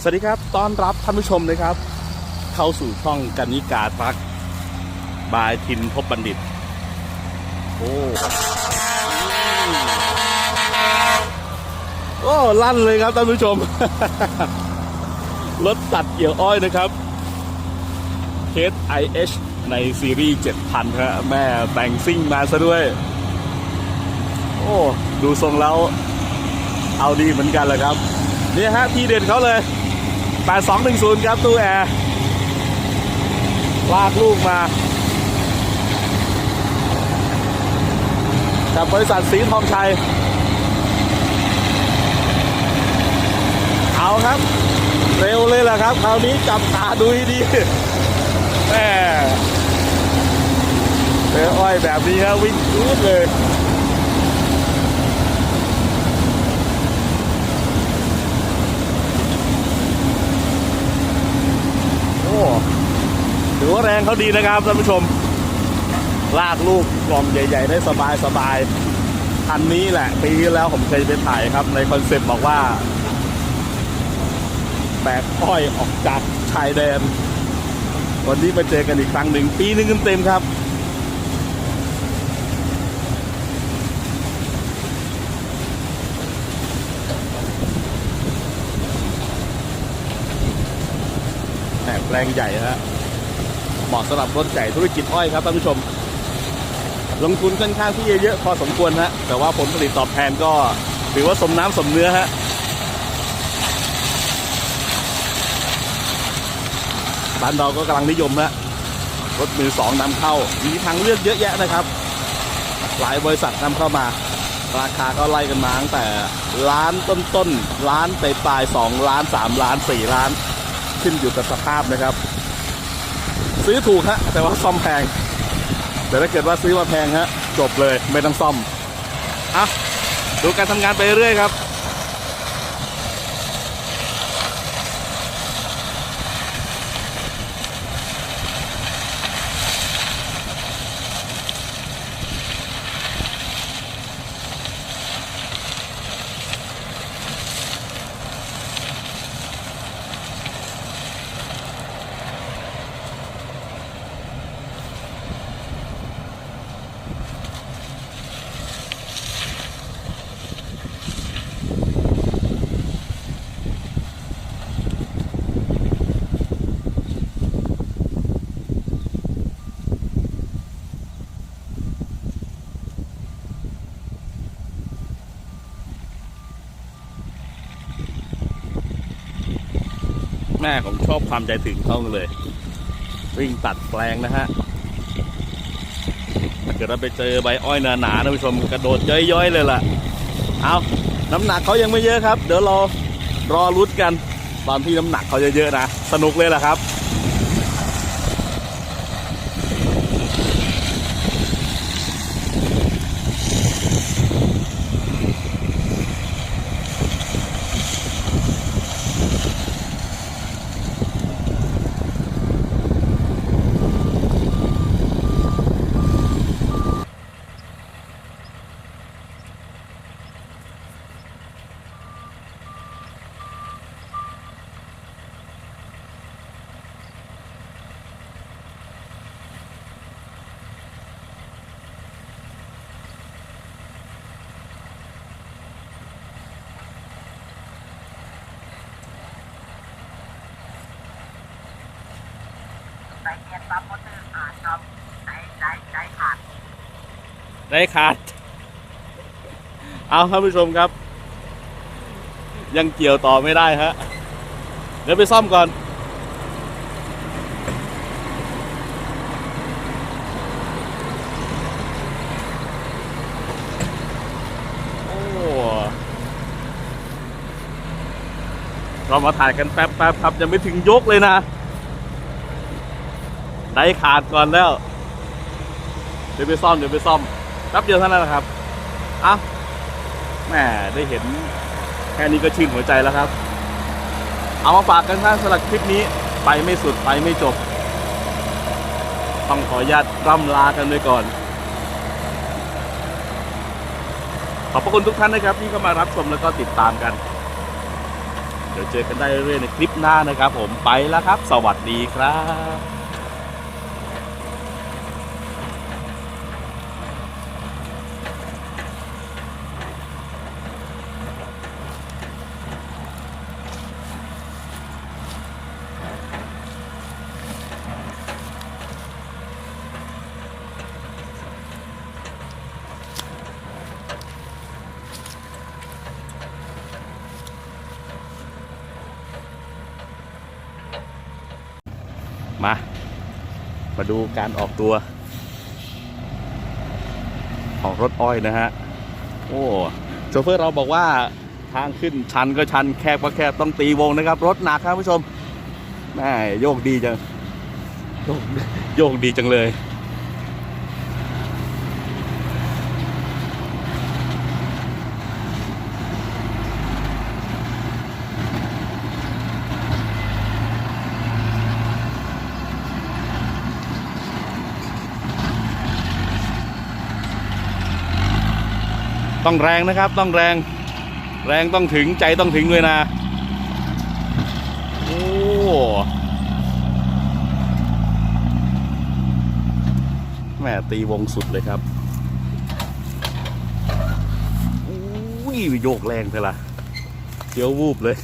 สวัสดีครับ ต้อนรับท่านผู้ชมนะครับ เข้าสู่ช่องกันนิกาทัก บายทินพบบัณฑิต โอ้ โอ้ ลั่นเลยครับท่านผู้ชม รถตัดเกี่ยวอ้อยนะครับเคส IH ในซีรีส์ 7,000ครับแม่แต่งซิ่งมาซะด้วย โอ้ ดูทรงแล้วเอาดีเหมือนกันเลยครับนี่ฮะ ทีเด็ดเขาเลย 8210 ครับ ตู้แอร์ลากลูกมากับบริษัทสีทองชัย เอาครับ เร็วเลยแหละครับ คราวนี้จับตาดูให้ดีแม่เออ้อยแบบนี้ครับวิ่งรูดเลย โอ้ ถือว่าแรงเขาดีนะครับท่านผู้ชม ลากลูกกล่องใหญ่ ๆ ได้สบายสบายอันนี้แหละปีที่แล้วผมเคยไปถ่ายครับ ในคอนเซปต์บอกว่าแบกอ้อยออกจากชายแดน วันนี้มาเจอกันอีกครั้งหนึ่งปีหนึงเต็มครับแหมแปลงใหญ่ฮะ เหมาะสำหรับรถใหญ่ธุรกิจอ้อยครับท่านผู้ชม ลงทุนค่อนข้างที่จะเยอะพอสมควรฮะแต่ว่าผลผลิตตอบแทนก็ถือว่าสมน้ำสมเนื้อฮะบ้านเราก็กำลังนิยมฮะรถมือสองนำเข้า มีทางเลือกเยอะแยะนะครับ หลายบริษัทนำเข้ามา ราคาก็ไล่กันมาตั้งแต่ล้านต้นๆล้านปลายสองล้านสามล้านสี่ล้าน ขึ้นอยู่กับสภาพนะครับ ซื้อถูกฮะแต่ว่าซ่อมแพง แต่ถ้าเกิดว่าซื้อมาแพงฮะจบเลยไม่ต้องซ่อมอะดูการทำงานไปเรื่อยครับ ม่ผมชอบความใจถึงเขาเลย วิ่งตัดแปลงนะฮะถ้าเกิดเราไปเจอใบอ้อยหนาๆนะผู้ชมกระโดดย้อยๆเลยล่ะ เอาน้ำหนักเขายังไม่เยอะครับ เดี๋ยวรอรอรุดกัน ตอนที่น้ำหนักเขาเยอะๆนะ สนุกเลยล่ะครับ ขาดครับใส่ใส่ใส่ขาดได้ขาด เอาท่านผู้ชมครับ ยังเกี่ยวต่อไม่ได้ฮะ เดี๋ยวไปซ่อมก่อนโอ้เรามาถ่ายกันแป๊บๆครับยังไม่ถึงยกเลยนะ ได้ขาดก่อนแล้ว เดี๋ยวไปซ่อมเดี๋ยวไปซ่อมแป๊บเดียวเท่านั้นแหละครับอ้าแหมได้เห็นแค่นี้ก็ชื่นหัวใจแล้วครับ เอามาฝากกันท่านสำหรับคลิปนี้ไปไม่สุดไปไม่จบ ต้องขออนุญาตร่ำลากันไปก่อน ขอบพระคุณทุกท่านนะครับ ที่เข้ามารับชมแล้วก็ติดตามกัน เดี๋ยวเจอกันได้เรื่อยๆในคลิปหน้านะครับ ผมไปแล้วครับ สวัสดีครับ มา มาดูการออกตัว ของรถอ้อยนะฮะ โอ้โชเฟอร์เราบอกว่าทางขึ้นชันก็ชันแคบก็แคบต้องตีวงนะครับ รถหนักครับผู้ชมแม่โยกดีจัง โยกโยกดีจังเลย ต้องแรงนะครับ ต้องแรง แรงต้องถึงใจต้องถึงเลยนะ โอ้แม่ตีวงสุดเลยครับอุ้ยโยกแรงเถอะละเดี๋ยววูบเลย